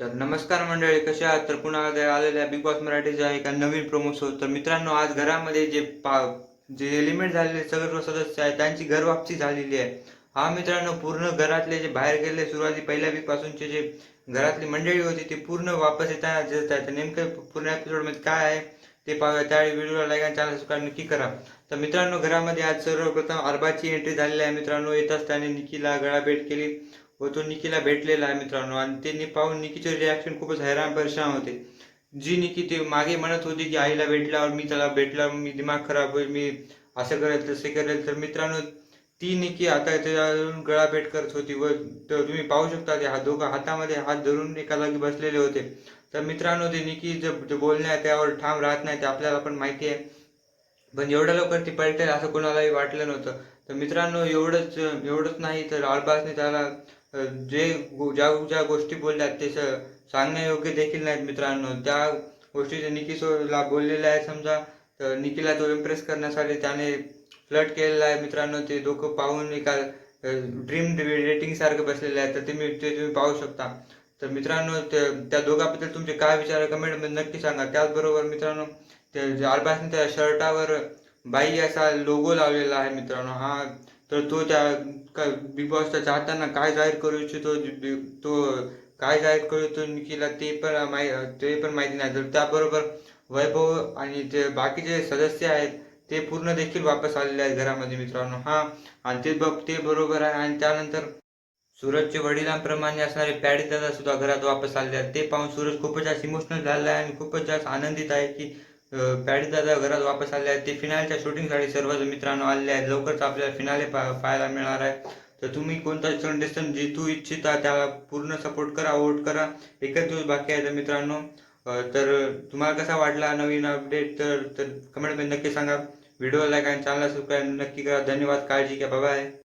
तर नमस्कार मंडळी कशा आहात? तर पुन्हा आलेल्या बिग बॉस मराठीच्या एका नवीन प्रोमो शो तर मित्रांनो आज घरामध्ये जे पा जे एलिमेंट झालेले सर्व सदस्य आहेत त्यांची घरवापसी झालेली आहे. हा मित्रांनो पूर्ण घरातले जे बाहेर गेले सुरुवाती पहिल्या वीक पासूनचे जे घरातली मंडळी होती ते पूर्ण वापस येताना दिसत आहे तर नेमकं पूर्ण एपिसोडमध्ये काय आहे ते पाहूया. त्यावेळी व्हिडिओला लाईक आणि चॅनल सबस्क्राईब नक्की करा. तर मित्रांनो घरामध्ये आज सर्वप्रथम अरबाची एंट्री झालेली आहे. मित्रांनो येताच त्याने निकीला गळाभेट केली. व तो निकीला भेटलेला आहे मित्रांनो. आणि त्यांनी पाहून निकीचे रिॲक्शन खूपच हैराण परेशान होते. जी निकी ते मागे म्हणत होती की आईला भेटल्यावर मी त्याला भेटल्यावर मी दिमाग खराब होईल मी असं करेल तसे करेल. तर मित्रांनो ती निकी आता त्याच्यावरून गळाभेट करत होती व तुम्ही पाहू शकता ते हा दोघं हातामध्ये हात धरून एका जागी बसलेले होते. तर मित्रांनो ते निकी जे बोलणे आहे त्यावर ठाम राहत नाही ते आपल्याला पण माहिती आहे. पण एवढ्या लवकर ती पळटेल असं कोणालाही वाटलं नव्हतं. तर मित्रांनो एवढंच एवढंच नाही तर अल्बासने त्याला जे ज्या ज्या गोष्टी बोलल्या ते स- सांगण्यायोग्य देखील नाहीत मित्रांनो. त्या गोष्टी जे निकीसोला बोललेल्या आहेत समजा तर निकीला तो इम्प्रेस करण्यासाठी त्याने फ्लट केलेला आहे मित्रांनो. ते दोघं पाहून एका ड्रीम रेटिंग सारखं बसलेलं आहे. तर तुम्ही ते तुम्ही पाहू शकता. तर मित्रांनो त्या दोघांबद्दल तुमचे काय विचार आहे कमेंटमध्ये नक्की सांगा. त्याचबरोबर मित्रांनो ते जे त्या शर्टावर बाई असा लोगो लावलेला आहे मित्रांनो. हा तर तो त्या बिग बॉसच्या चाहत्यांना काय जाहीर करू इच्छितो तो काय जाहीर करू इच्छितो निखिला ते पण माहि ते पण माहिती नाही. तर त्याबरोबर वैभव आणि जे बाकीचे सदस्य आहेत ते पूर्ण देखील वापस आलेले आहेत घरामध्ये मित्रांनो. हा आणि ते बघ ते बरोबर आहे. आणि त्यानंतर सूरजचे वडिलांप्रमाणे असणारे पॅडी दादा सुद्धा घरात वापस आलेले आहेत. ते पाहून सूरज खूपच जास्त इमोशनल झालेला आहे आणि खूपच जास्त आनंदित आहे की पॅडी दादा घरात वापस आले आहेत. ते फिनालच्या शूटिंगसाठी सर्वच मित्रांनो आलेले आहेत. लवकरच आपल्याला फिनाले पा पाहायला मिळणार आहे. तर तुम्ही कोणता कंटेस्टंट जितू इच्छिता त्याला पूर्ण सपोर्ट करा वोट करा. एकच दिवस बाकी आहे तर मित्रांनो. तर तुम्हाला कसा वाटला नवीन अपडेट तर तर कमेंटमध्ये नक्की सांगा. व्हिडिओ लाईक आणि चॅनल सबस्क्राईब नक्की करा. धन्यवाद. काळजी घ्या. बाय